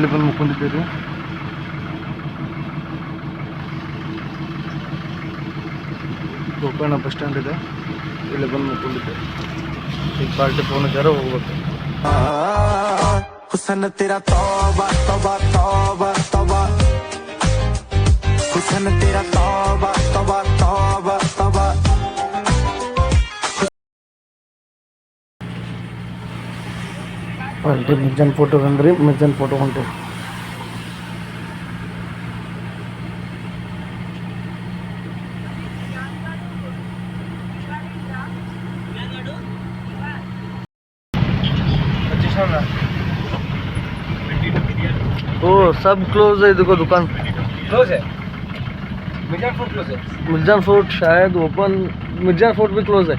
ಅಲ್ಲಿ ಬಂದು ಮುಕ್ಕೊಂಡಿದ್ದೀವಿ Gokarna bus stand ಇದೆ. ಇಲ್ಲಿ ಬಂದು ಮುಕ್ಕೊಂಡಿದ್ದೇವೆ ಈಗ ಪಾರ್ಟಿ ಫೋನ್ ಇದ್ದಾರೆ ಹೋಗ್ಬೇಕು. ಹುಸನ ತೀರ ತೋಬಾ ತೋಬಾ ತೋಬಾ ತೋಬಾ. ಹುಸನ ತೀರ ತೋ ಪಾರ್ಟಿ ಮಿರ್ಜಾನ್ ಫೋಟೋ ಬಂದ್ರಿ ಮಿರ್ಜಾನ್ ಫೋಟೋ ಹೊಂಟು ओ सब क्लोज है देखो दुकान क्लोज है मिर्जान फूड क्लोज है मिर्जान फोर्ट शायद ओपन मिर्जान फोर्ट भी क्लोज है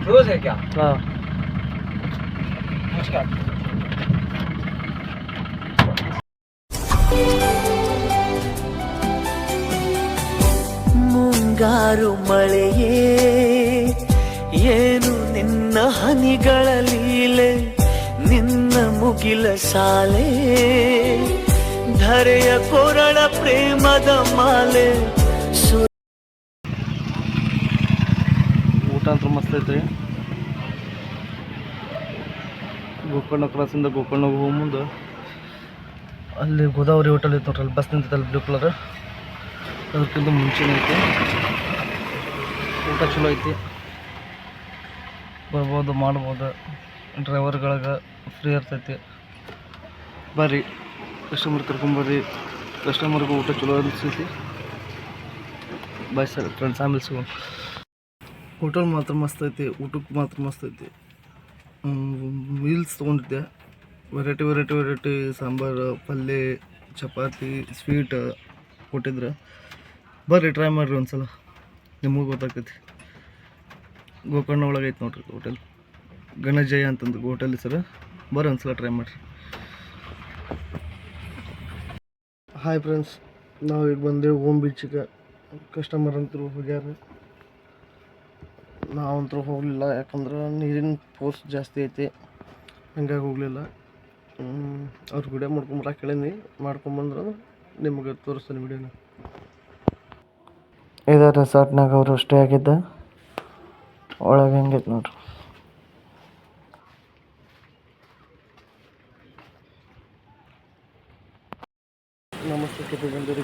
क्लोज है क्या हाँ नमस्कार ಮುಂಗಾರು ಮಳೆಯೇ, ಏನು ನಿನ್ನ ಹನಿಗಳ ಲೀಲೆ, ನಿನ್ನ ಮುಗಿಲ ಸಾಲೆ, ಧರೆಯ ಕೊರಳ ಪ್ರೇಮದ ಮಾಲೆ. ಊಟ ಅಂತ ಮಸ್ತ್ ಐತೆ ಗೋಕರ್ಣ ಕ್ರಾಸಿಂದ ಗೋಕರ್ಣ ಹೋಗೋ ಮುಂದೆ ಅಲ್ಲಿ ಗೋದಾವರಿ ಹೋಟೆಲ್ ಇತ್ತು ಅಲ್ಲಿ ಬಸ್ ನಿಂತೈತಲ್ಲ ಬ್ಲೂ ಕಲರ್ ಅದಕ್ಕಿಂತ ಮುಂಚೆನೇ ಐತಿ ಊಟ ಚಲೋ ಐತಿ. ಬರ್ಬೋದು, ಮಾಡ್ಬೋದು. ಡ್ರೈವರ್ಗಳಿಗೆ ಫ್ರೀ ಇರ್ತೈತಿ. ಬರ್ರಿ ಕಸ್ಟಮರ್ ಕರ್ಕೊಂಬರ್ರಿ ಕಸ್ಟಮರ್ಗೆ ಊಟ ಚಲೋ ಅನಿಸ್ತೈತಿ ಬಾಯ್ ಸರ್ ಫ್ರೆಂಡ್ಸ್ ಆಮೇಲೆ ಸಿಗೋಣ. ಹೋಟೆಲ್ ಮಾತ್ರ ಮಸ್ತ್ ಐತಿ, ಊಟಕ್ಕೆ ಮಾತ್ರ ಮಸ್ತ್ ಐತಿ. ಮೀಲ್ಸ್ ತೊಗೊಂಡಿದ್ದೆ. ವೆರೈಟಿ ವೆರೈಟಿ ವೆರೈಟಿ ಸಾಂಬಾರು ಪಲ್ಯ ಚಪಾತಿ ಸ್ವೀಟ್ ಕೊಟ್ಟಿದ್ರೆ. ಬರ್ರಿ ಟ್ರೈ ಮಾಡಿರಿ ಒಂದ್ಸಲ. ನಿಮಗೆ ಗೊತ್ತಾಗ್ತೈತಿ. ಗೋಕರ್ಣ ಒಳಗೆ ಐತೆ ನೋಡ್ರಿ ಹೋಟೆಲ್ ಗಣಜಯ ಅಂತಂದು ಹೋಟೆಲ್ ಸರ ಬರ್ರಿ ಒಂದ್ಸಲ ಟ್ರೈ ಮಾಡಿರಿ. ಹಾಯ್ ಫ್ರೆಂಡ್ಸ್ ನಾವು ಈಗ ಬಂದೇವು ಓಮ್ ಬೀಚಿಗೆ ಕಸ್ಟಮರ್ ಅಂತೂ ಹೋಗ್ಯಾರ. ನಾವಂತೂ ಹೋಗಲಿಲ್ಲ, ಯಾಕಂದ್ರೆ ನೀರಿನ ಫೋರ್ಸ್ ಜಾಸ್ತಿ ಐತಿ. ಹಂಗಾಗಿ ಹೋಗಲಿಲ್ಲ. ಅವ್ರ ವಿಡಿಯೋ ಮಾಡ್ಕೊಂಬರ ಕೇಳೀನಿ ಮಾಡ್ಕೊಂಬಂದ್ರೆ ನಿಮಗೆ ತೋರಿಸ್ತೀನಿ ವಿಡಿಯೋನ ಇದು ರೆಸಾರ್ಟ್ನಾಗ ಅವರು ಸ್ಟೇ ಆಗಿದ್ದ. ಒಳಗೆ ಹೆಂಗೈತೆ ನೋಡ್ರಿ. ನಮಸ್ತೆ ಬಂದಿರಿ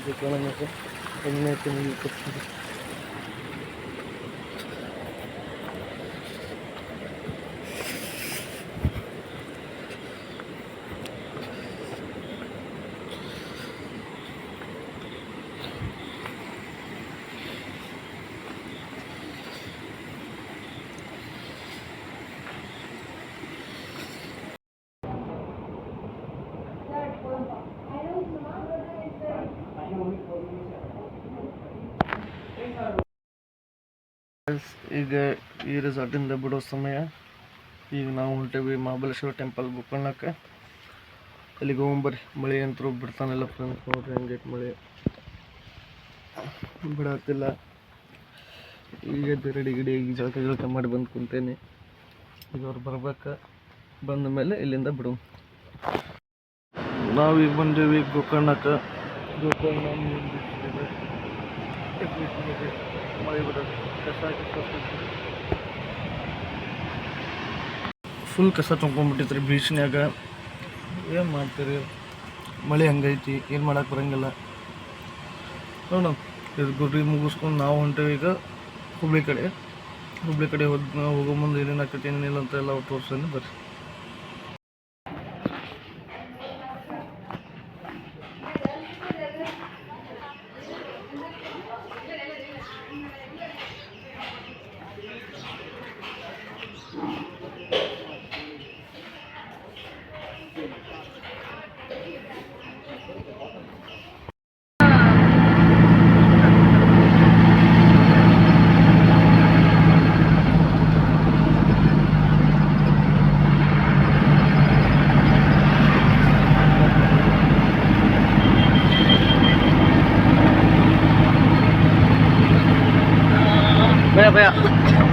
ಈಗ ಈ ರೆಸಾರ್ಟಿಂದ ಬಿಡೋ ಸಮಯ. ಈಗ ನಾವು ಹೊಂಟೇವಿ ಮಹಾಬಲೇಶ್ವರ ಟೆಂಪಲ್ ಗೋಕರ್ಣಕ್ಕೆ. ಅಲ್ಲಿಗೆ ಹೋಗ್ಬರ್ರಿ ಮಳೆ ಅಂತರೂ ಬಿಡ್ತಾನಲ್ಲ ಫ್ರೆಂಡ್ಸ್ ನೋಡ್ರಿ ಹಂಗೈತೆ ಮಳೆ. ಬಿಡತ್ತಿಲ್ಲ ಈಗ ರೆಡಿ ಗಿಡಿ ಈಗ ಜಳಕ ಜಳಕ ಮಾಡಿ ಬಂದು ಕುಂತೇನೆ. ಈಗ ಅವ್ರು ಬರ್ಬೇಕು. ಬಂದ ಮೇಲೆ ಇಲ್ಲಿಂದ ಬಿಡು ನಾವು ಈಗ ಬಂದೇವಿ ಗೋಕರ್ಣಕ್ಕೆ. ಗೋಕರ್ಣ ಫುಲ್ ಕಸ ತುಂಬ್ಕೊಂಡ್ಬಿಟ್ಟಿತ್ರಿ ಬೀಚ್ನ್ಯಾಗ ಏನು ಮಾಡ್ತೀರಿ? ಮಳೆ ಹಂಗೈತಿ, ಏನು ಮಾಡಕ್ಕೆ ಬರಂಗಿಲ್ಲ. ನೋಡೋಣ. ಇದು ಗುರಿ ಮುಗಿಸ್ಕೊಂಡು ನಾವು ಹೊಂಟೇವಿ ಈಗ ಹುಬ್ಳಿ ಕಡೆ. ಹುಬ್ಳಿ ಕಡೆ ಹೋದ್ ಹೋಗೋ ಮುಂದೆ ಏನೇನು ಆಕೈತಿ, ಏನೇನಿಲ್ಲ ಅಂತ ಎಲ್ಲ ತೋರಿಸ್ತೀನಿ ಬರ್ರಿ.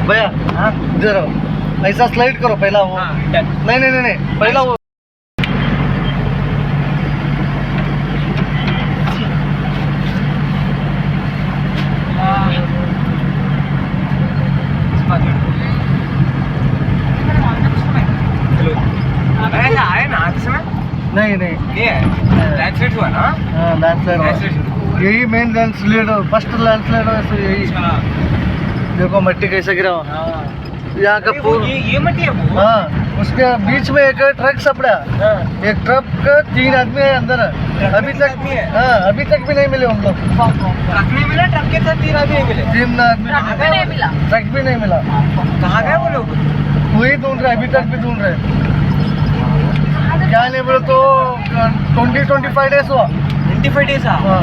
भैया हाँ? ऐसा स्लाइड करो पहला वो। हाँ, नहीं नहीं नहीं पहला वो। नहीं नहीं। ये लैंडस्लाइड हुआ ना? हाँ, लैंडस्लाइड यही मेन लैंडस्लाइड फ़र्स्ट लैंडस्लाइड यही। देखो मट्टी कैसे गिरा हुआ। यहाँ का पूरा ये ये मट्टी है हाँ उसके बीच में एक ट्रक सपड़ा हाँ। एक ट्रक का तीन आदमी है अंदर। अभी तक है? हाँ अभी तक भी नहीं मिले हम लोग। ट्रक नहीं मिला ट्रक के साथ तीन आदमी मिले। तीन आदमी। नहीं मिला। ट्रक भी नहीं मिला। कहाँ गए वो लोग? वही ढूंढ रहे अभी तक भी ढूंढ रहे क्या नहीं बोले तो ट्वेंटी ट्वेंटी फाइव डेज़ हुआ। ट्वेंटी फाइव डेज़ हाँ।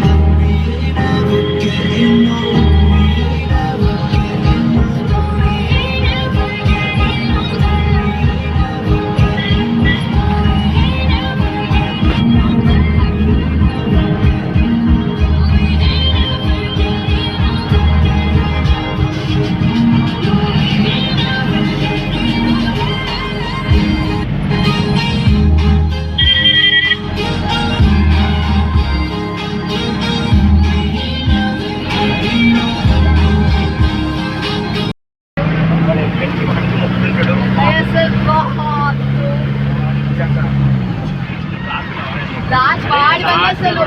రాజ్ వాడి పని అసలు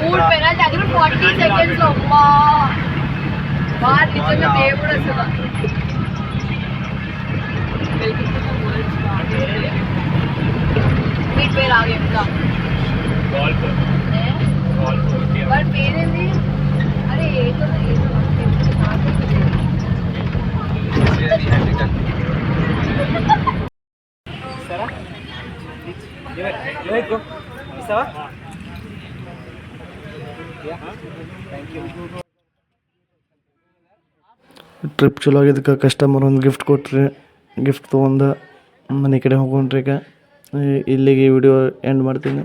మూడు పెనాల్టీ అది కూడా ఫార్టీ సెకండ్స్లో. అమ్మా. వాడు నిజంగా దేవుడు అసలు. మీ పేరు ఆగే? వాడి పేరేంది? అరే ఏదో ఏదో నాకు ಟ್ರಿಪ್ ಚಲೋ ಆಗಿದ್ದಕ್ಕೆ ಕಸ್ಟಮರ್ ಒಂದು ಗಿಫ್ಟ್ ಕೊಟ್ರಿ ಗಿಫ್ಟ್ ತೊಗೊಂಡು ಮನೆ ಕಡೆ ಹೋಗೋಣ್ರಿ ಈಗ. ಇಲ್ಲಿಗೆ ವಿಡಿಯೋ ಎಂಡ್ ಮಾಡ್ತೀನಿ.